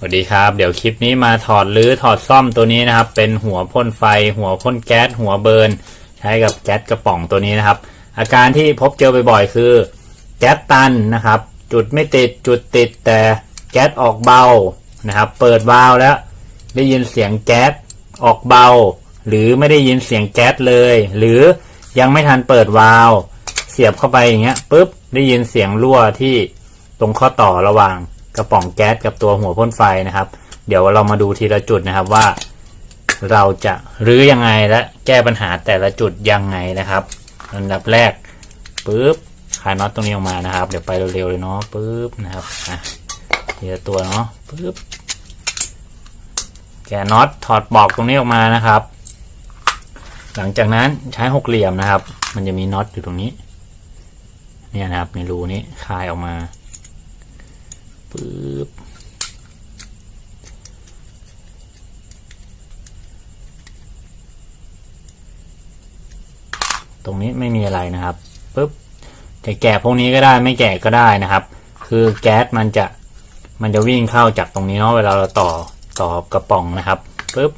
สวัสดีครับเดี๋ยวคลิปนี้มาถอดรื้อถอดซ่อมตัวนี้นะครับ เป็นหัวพ่นไฟ หัวพ่นแก๊สหัวเบิร์นใช้กับแก๊สกระป๋องตัวนี้นะครับ อาการที่พบเจอบ่อยๆคือแก๊สตันนะครับ จุดไม่ติดจุดติดแต่แก๊สออกเบานะครับ เปิดวาล์วแล้ว ได้ยินเสียงแก๊สออกเบา หรือไม่ได้ยินเสียงแก๊สเลย หรือยังไม่ทันเปิดวาล์วเสียบเข้าไปอย่างเงี้ยปุ๊บได้ยินเสียงรั่วที่ตรงข้อต่อระหว่าง กระป๋องแก๊สกับตัวหัวพ่นไฟนะครับ เดี๋ยวเรามาดูทีละจุดนะครับว่า เราจะรื้อยังไงและแก้ปัญหาแต่ละจุดยังไงนะครับอันดับแรกปุ๊บคลายน็อตตรงนี้ออกมานะครับ เดี๋ยวไปเร็วๆเลยเนาะปุ๊บนะครับอะทีละตัวเนาะปุ๊บแกะน็อตถอดปลอกตรงนี้ออกมานะครับ หลังจากนั้นใช้หกเหลี่ยมนะครับ มันจะมีน็อตอยู่ตรงนี้ เนี่ยนะครับในรูนี้คลายออกมา ปึ๊บตรงนี้ไม่มีอะไรนะครับปุ๊บจะแกะพวกนี้ก็ได้ไม่แกะก็ได้นะครับ คือแก๊สมันจะมันจะวิ่งเข้าจากตรงนี้เนาะเวลาเราต่อต่อกระป๋องนะครับปุ๊บ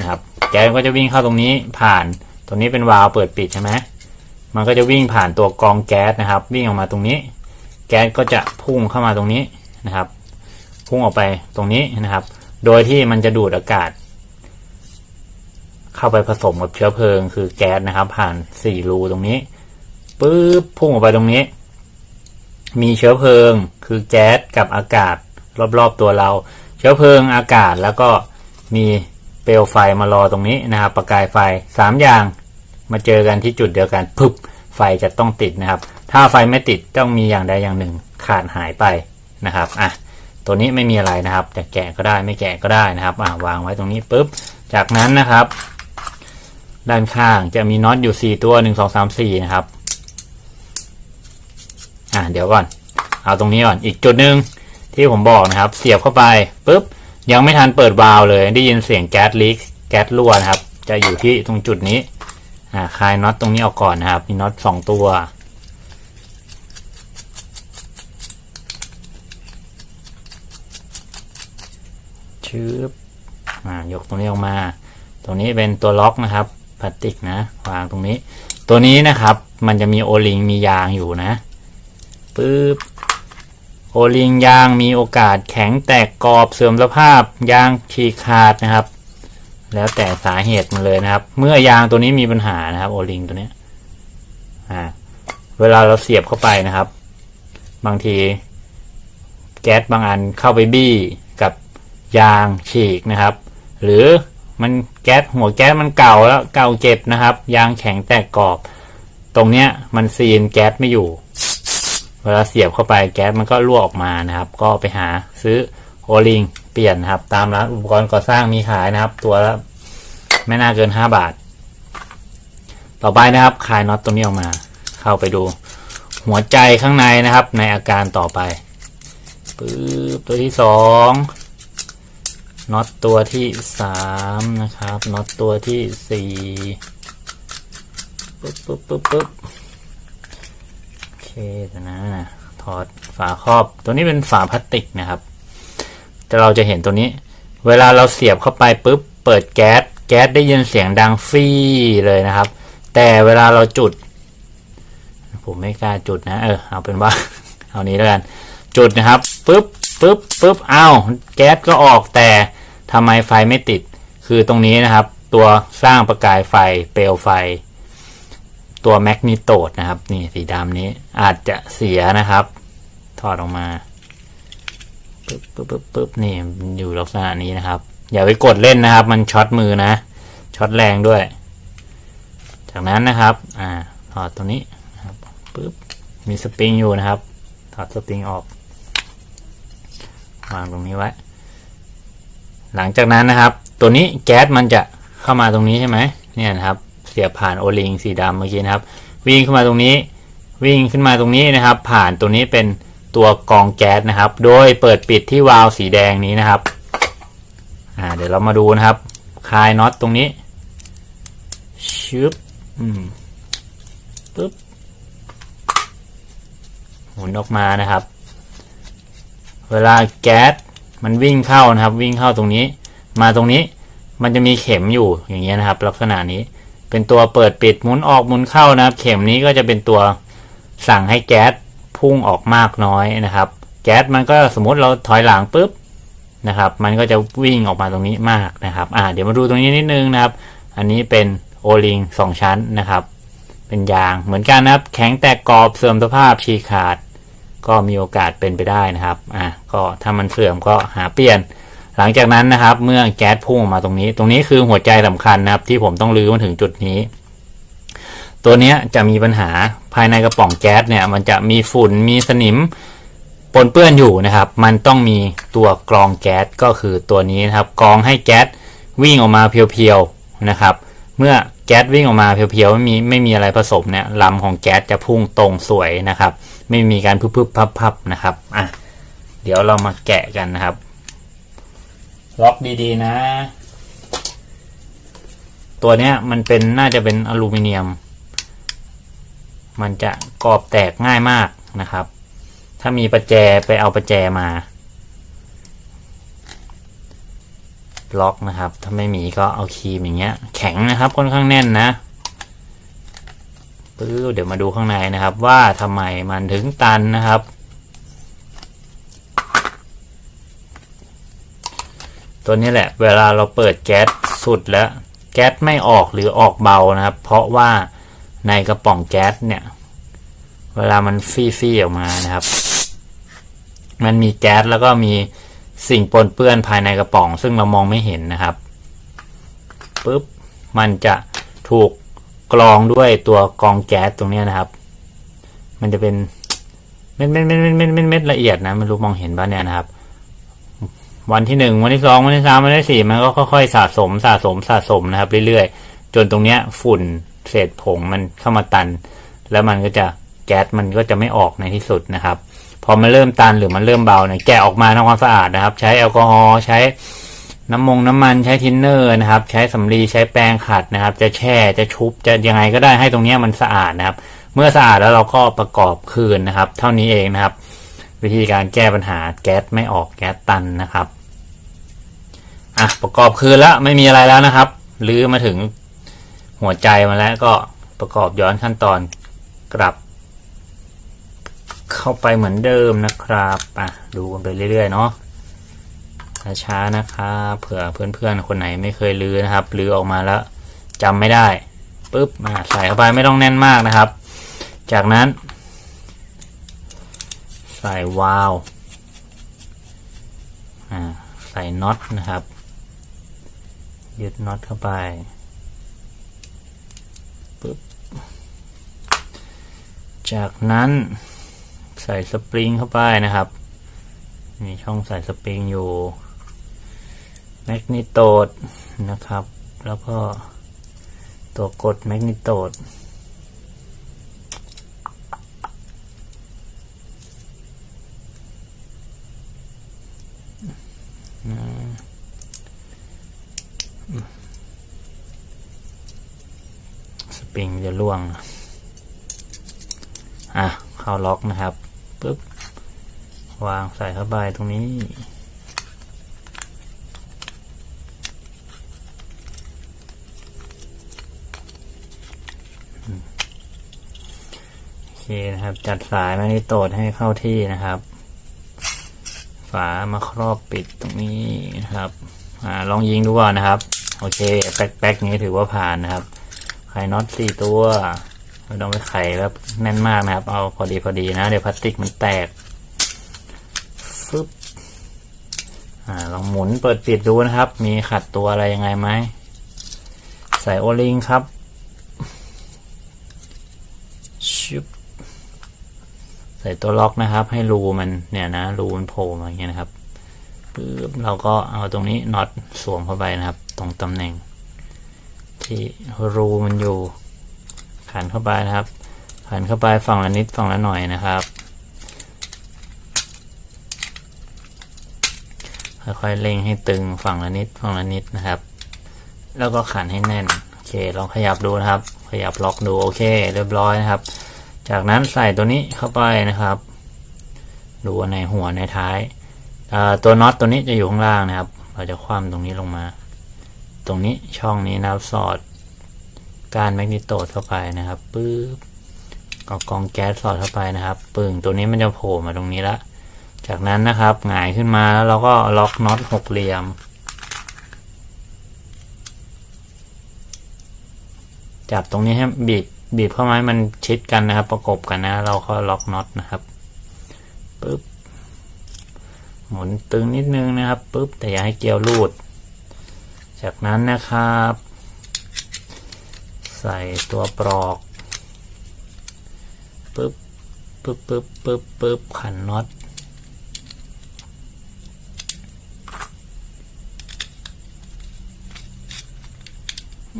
นะครับ แก๊สก็จะวิ่งเข้าตรงนี้ผ่านตรงนี้เป็นวาล์วเปิดปิดใช่ไหมมันก็จะวิ่งผ่านตัวกรองแก๊สนะครับ วิ่งออกมาตรงนี้ แก๊สก็จะพุ่งเข้ามาตรงนี้ นะครับ พุ่งออกไปตรงนี้นะครับ โดยที่มันจะดูดอากาศ เข้าไปผสมกับเชื้อเพลิง คือแก๊สนะครับ ผ่านสี่รูตรงนี้ปุ๊บพุ่งออกไปตรงนี้ มีเชื้อเพลิง คือแก๊สกับอากาศรอบๆตัวเรา เชื้อเพลิงอากาศแล้วก็มีเปลวไฟมารอตรงนี้นะครับประกายไฟสามอย่างมาเจอกันที่จุดเดียวกันปุ๊บไฟจะต้องติดนะครับ ถ้าไฟไม่ติดต้องมีอย่างใดอย่างหนึ่งขาดหายไป นะครับอะตัวนี้ไม่มีอะไรนะครับ จะแกะก็ได้ไม่แกะก็ได้นะครับอะวางไว้ตรงนี้ปุ๊บ จากนั้นนะครับ ด้านข้างจะมีน็อตอยู่ 4 ตัว 1 2 3 4 นะครับอ่าเดี๋ยวก่อน เอาตรงนี้ก่อนอีกจุดหนึ่งที่ผมบอกนะครับ เสียบเข้าไปปุ๊บยังไม่ทันเปิดวาล์วเลย ได้ยินเสียงแก๊สลีกแก๊สรั่วนะครับ จะอยู่ที่ตรงจุดนี้อ่าคลายน็อตตรงนี้ออกก่อนนะครับ มีน็อต2ตัว ชืบอ่ายกตรงนี้ออกมา ตรงนี้เป็นตัวล็อกนะครับพลาสติกนะ วางตรงนี้ ตัวนี้นะครับ มันจะมีโอลิงมียางอยู่นะปึ๊บโอลิงยางมีโอกาสแข็งแตกกรอบเสื่อมสภาพ ยางฉีกขาดนะครับ แล้วแต่สาเหตุมันเลยนะครับ เมื่อยางตัวนี้มีปัญหานะครับโอลิงตัวนี้อ่าเวลาเราเสียบเข้าไปนะครับ บางที แก๊สบางอันเข้าไปบี้ ยางฉีกนะครับ หรือมันแก๊สหัวแก๊สมันเก่าแล้วเก่าเจ็บนะครับ ยางแข็งแตกกรอบ ตรงเนี้ยมันซีนแก๊สไม่อยู่ เวลาเสียบเข้าไปแก๊สมันก็รั่วออกมานะครับ ก็ไปหาซื้อโอลิงเปลี่ยนนะครับ ตามร้านอุปกรณ์ก่อสร้างมีขายนะครับ ตัวละไม่น่าเกินห้าบาท ต่อไปนะครับคลายน็อตตรงนี้ออกมา เข้าไปดู หัวใจข้างในนะครับ ในอาการต่อไปปึ๊บตัวที่สอง น็อตตัวที่สามนะครับน็อตตัวที่สี่ปึ๊บปึ๊บปึ๊บปึ๊บโอเคนะนะถอดฝาครอบ ตัวนี้เป็นฝาพลาสติกนะครับ แต่เราจะเห็นตัวนี้ เวลาเราเสียบเข้าไปปุ๊บเปิดแก๊สแก๊สได้ยินเสียงดังฟี่เลยนะครับ แต่เวลาเราจุด ผมไม่กล้าจุดนะเออเอาเป็นว่าเอานี้แล้วกัน จุดนะครับปุ๊บปุ๊บปุ๊บอ้าวแก๊สก็ออกแต่ ทำไมไฟไม่ติด คือตรงนี้นะครับ ตัวสร้างประกายไฟเปลวไฟ ตัวแมกนิโตดนะครับ นี่สีดำนี้อาจจะเสียนะครับ ถอดออกมาปึ๊บปึ๊บปึ๊บปึ๊บนี่อยู่ลักษณะนี้นะครับ อย่าไปกดเล่นนะครับ มันช็อตมือนะช็อตแรงด้วย จากนั้นนะครับ อ่าถอดตัวนี้นะครับปึ๊บมีสปริงอยู่นะครับ ถอดสปริงออก วางตรงนี้ไว้ หลังจากนั้นนะครับ ตัวนี้แก๊สมันจะเข้ามาตรงนี้ใช่ไหมเนี่ยนะครับ เสียบผ่านโอลิงสีดำเมื่อกี้นะครับ วิ่งขึ้นมาตรงนี้ วิ่งขึ้นมาตรงนี้นะครับ ผ่านตัวนี้เป็นตัวกองแก๊สนะครับ โดยเปิดปิดที่วาล์วสีแดงนี้นะครับอ่าเดี๋ยวเรามาดูนะครับ คลายน็อตตรงนี้ชึบอืมปึ๊บหมุนออกมานะครับ เวลาแก๊ส มันวิ่งเข้านะครับ วิ่งเข้าตรงนี้ มาตรงนี้มันจะมีเข็มอยู่อย่างเงี้ยนะครับ ลักษณะนี้เป็นตัวเปิดปิดหมุนออกหมุนเข้านะครับ เข็มนี้ก็จะเป็นตัวสั่งให้แก๊สพุ่งออกมากน้อยนะครับ แก๊สมันก็สมมติเราถอยหลังปุ๊บนะครับ มันก็จะวิ่งออกมาตรงนี้มากนะครับ อ่าเดี๋ยวมาดูตรงนี้นิดนึงนะครับ อันนี้เป็นโอลิงสองชั้นนะครับ เป็นยางเหมือนกันนะครับ แข็งแตกกรอบเสื่อมสภาพฉีกขาด ก็มีโอกาสเป็นไปได้นะครับอะก็ถ้ามันเสื่อมก็หาเปลี่ยน หลังจากนั้นนะครับ เมื่อแก๊สพุ่งออกมาตรงนี้ ตรงนี้คือหัวใจสำคัญนะครับ ที่ผมต้องรื้อมาถึงจุดนี้ ตัวเนี้ยจะมีปัญหาภายในกระป๋องแก๊สเนี่ย มันจะมีฝุ่นมีสนิมปนเปื้อนอยู่นะครับ มันต้องมีตัวกรองแก๊สก็คือตัวนี้นะครับ กรองให้แก๊สวิ่งออกมาเพียวๆนะครับ เมื่อแก๊สวิ่งออกมาเพียวๆไม่มีไม่มีอะไรผสมเนี่ยลำของแก๊สจะพุ่งตรงสวยนะครับ ไม่มีการพึบๆพับๆนะครับอะเดี๋ยวเรามาแกะกันนะครับ ล็อกดีๆนะ ตัวเนี้ยมันเป็นน่าจะเป็นอลูมิเนียม มันจะกรอบแตกง่ายมากนะครับ ถ้ามีประแจไปเอาประแจมา ล็อกนะครับ ถ้าไม่มีก็เอาครีมอย่างเงี้ย แข็งนะครับค่อนข้างแน่นนะ ปื้อเดี๋ยวมาดูข้างในนะครับ ว่าทำไมมันถึงตันนะครับ ตัวนี้แหละ เวลาเราเปิดแก๊สสุดแล้วแก๊สไม่ออกหรือออกเบานะครับ เพราะว่าในกระป๋องแก๊สเนี่ย เวลามันฟี่ๆออกมานะครับ มันมีแก๊สแล้วก็มีสิ่งปนเปื้อนภายในกระป๋อง ซึ่งเรามองไม่เห็นนะครับปุ๊บมันจะถูก กรองด้วยตัวกรองแก๊สตรงนี้นะครับ มันจะเป็นเม็ดเม็ดเม็ดเม็ดเม็ดเม็ดเม็ดละเอียดนะไม่รู้มองเห็นป่ะเนี่ยนะครับ วันที่หนึ่งวันที่สองวันที่สามวันที่สี่มันก็ค่อยๆสะสมสะสมสะสมนะครับ เรื่อยๆ จนตรงเนี้ยฝุ่นเศษผงมันเข้ามาตัน แล้วมันก็จะแก๊สมันก็จะไม่ออกในที่สุดนะครับ พอมันเริ่มตันหรือมันเริ่มเบาเนี่ยแกะออกมาทำความสะอาดนะครับ ใช้แอลกอฮอล์ใช้ น้ำมงน้ำมันใช้ทินเนอร์นะครับ ใช้สำลีใช้แปรงขัดนะครับ จะแช่จะชุบจะยังไงก็ได้ให้ตรงนี้มันสะอาดนะครับ เมื่อสะอาดแล้วเราก็ประกอบคืนนะครับ เท่านี้เองนะครับ วิธีการแก้ปัญหาแก๊สไม่ออกแก๊สตันนะครับอะประกอบคืนแล้วไม่มีอะไรแล้วนะครับลื้อมาถึงหัวใจมาแล้วก็ประกอบย้อนขั้นตอนกลับ เข้าไปเหมือนเดิมนะครับอะดูกันไปเรื่อยๆเนาะ ช้าๆนะครับเผื่อเพื่อนๆคนไหนไม่เคยลื้อนะครับลื้อออกมาแล้วจำไม่ได้ปุ๊บมาใส่เข้าไปไม่ต้องแน่นมากนะครับ จากนั้น ใส่วาล์วใส่น็อตนะครับยึดน็อตเข้าไปปึ๊บจากนั้นใส่สปริงเข้าไปนะครับ มีช่องใส่สปริงอยู่ แมกนิโตดนะครับ แล้วก็ตัวกดแมกนิโตดสปริงจะล่วง อะ เข้าล็อกนะครับ ปึ๊บ วางใส่เข้าไปตรงนี้ โอเค นะครับ จัดสายมาที่โตดให้เข้าที่นะครับ ฝามาครอบปิดตรงนี้นะครับอ่าลองยิงดูก่อนนะครับ โอเค แป๊กๆนี้ถือว่าผ่านนะครับ ไข่น็อตสี่ตัวไม่ต้องไปไขแล้วแน่นมากนะครับ เอาพอดีพอดีนะ เดี๋ยวพลาสติกมันแตกฟึบอ่าลองหมุนเปิดปิดดูนะครับ มีขัดตัวอะไรยังไงไหมใส่โอลิงครับชุบ ใส่ตัวล็อกนะครับ ให้รูมันเนี่ยนะรูมันโผล่มาอย่างเงี้ยนะครับปึ๊บเราก็เอาตรงนี้น็อตสวมเข้าไปนะครับ ตรงตำแหน่ง ที่รูมันอยู่ขันเข้าไปนะครับขันเข้าไปฝั่งละนิดฝั่งละหน่อยนะครับค่อยๆเล็งให้ตึงฝั่งละนิดฝั่งละนิดนะครับ แล้วก็ขันให้แน่นโอเคลองขยับดูนะครับ ขยับล็อกดูโอเค เรียบร้อยนะครับ จากนั้นใส่ตัวนี้เข้าไปนะครับ ดูในหัวในท้าย ตัวน็อตตัวนี้จะอยู่ข้างล่างนะครับ เราจะคว่ำตรงนี้ลงมา ตรงนี้ช่องนี้นะครับสอด การแมกนิโตดเข้าไปนะครับปึ๊บก็กองแก๊สสอดเข้าไปนะครับ ปึ่งตัวนี้มันจะโผล่มาตรงนี้ละ จากนั้นนะครับหงายขึ้นมาแล้วเราก็ล็อกน็อตหกเหลี่ยม จับตรงนี้ให้บีบ บีบเข้ามาให้มันชิดกันนะครับ ประกบกันนะ เราก็ล็อกน็อตนะครับปึ๊บหมุนตึงนิดนึงนะครับปึ๊บแต่อย่าให้เกลียวรูด จากนั้นนะครับ ใส่ตัวปลอกปึ๊บปึ๊บปึ๊บปึ๊บปึ๊บขันน็อต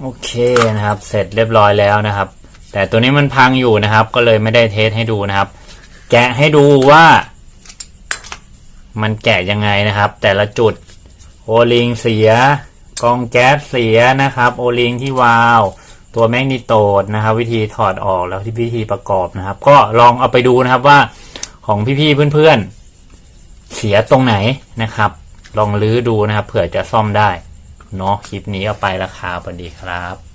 โอเคนะครับ เสร็จเรียบร้อยแล้วนะครับ แต่ตัวนี้มันพังอยู่นะครับ ก็เลยไม่ได้เทสให้ดูนะครับ แกะให้ดูว่า มันแกะยังไงนะครับ แต่ละจุดโอลิงเสียกองแก๊สเสียนะครับ โอลิงที่วาล์วตัวแมกนิโตดนะครับ วิธีถอดออกแล้วที่วิธีประกอบนะครับ ก็ลองเอาไปดูนะครับว่าของพี่ๆเพื่อนๆ เสียตรงไหนนะครับ ลองลื้อดูนะครับ เผื่อจะซ่อมได้เนาะคลิปนี้เอาไปราคาพอดีครับ